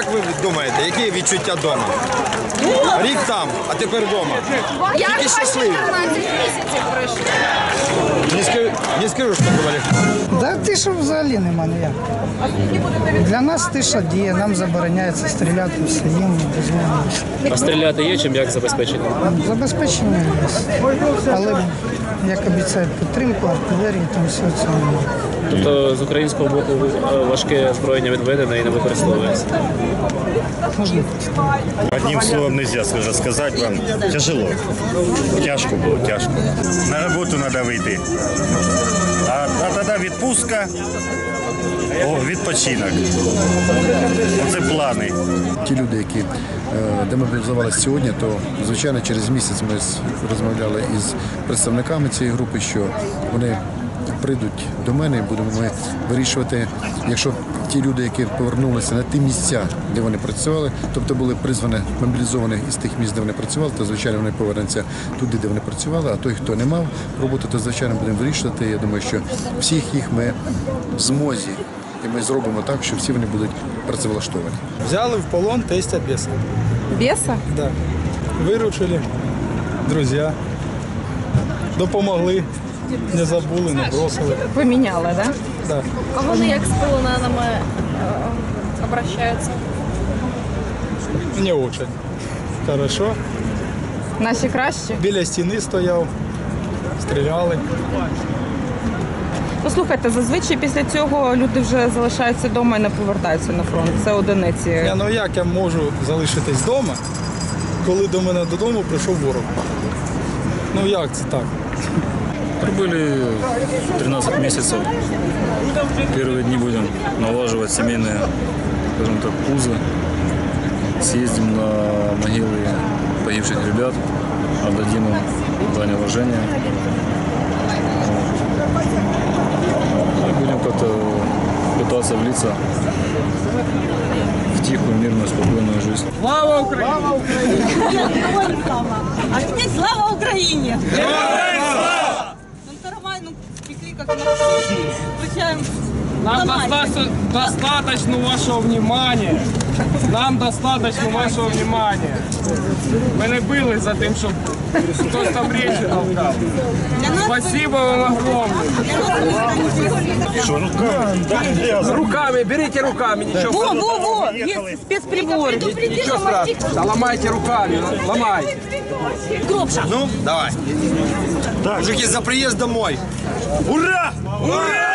Як ви думаєте, які відчуття вдома? Рік там, а тепер вдома. Як Тільки щасливі. 14 місяців пройшло. Не скажу, не скажу, що було легко. Да тиша взагалі нема ніяк. Для нас тиша діє, нам забороняється стріляти, все їм дозволено. А стріляти є чим як забезпечити? Забезпечення є. Але як обіцяють підтримку, артилерії, там все це. Тобто з українського боку е, важке озброєння відведене і не використовується. Можна Одним словом нельзя скажу, сказать вам. Тяжело. Тяжко було, тяжко. На роботу треба вийти. А, а тоді відпустка, відпочинок. Оце плани. ті люди, які е, демобілізувалися сьогодні, то звичайно через місяць ми розмовляли із представниками цієї групи, що вони прийдуть до мене і будемо ми вирішувати, якщо ті люди, які повернулися на ті місця, де вони працювали, тобто були призвані мобілізовані із тих місць, де вони працювали, то звичайно вони повернуться туди, де вони працювали. А той, хто не мав роботи, то звичайно будемо вирішувати. Я думаю, що всіх їх ми в змозі. І ми зробимо так, що всі вони будуть працевлаштовані. Взяли в полон тестя беса. Беса? Да. Виручили, друзі. Допомогли, не забули, не бросили. Поміняли, да? Да. А вони як з полоненими е, обращаються? Не очень. Хорошо. Наші кращі. Біля стіни стояв, стріляли. Послухайте, зазвичай після цього люди вже залишаються вдома і не повертаються на фронт. Це одиниці. Я, ну як я можу залишитись вдома, коли до мене додому прийшов ворог? Ну як це так? Пробыли 13 месяцев. Первые дни будем налаживать семейные, скажем так, узы. Съездим на могилы погибших ребят, отдадим им дань уважения. И будем как-то пытаться влиться в тихую, мирную, спокойную жизнь. А теперь слава Украине! Включаем Нам на достаточно, вашего внимания. Нам достаточно вашего внимания. Ми не били за тим, щоб хтось там речі толкав. Спасибо вам огромное. Що, руками? Руками, берите руками, ничего Во, во, во, есть спецприбор. Ничего страшного. Да ломайте руками, ломайте. Гробша. Ну, давай. Мужики, за приїзд домой. Ура! Ура!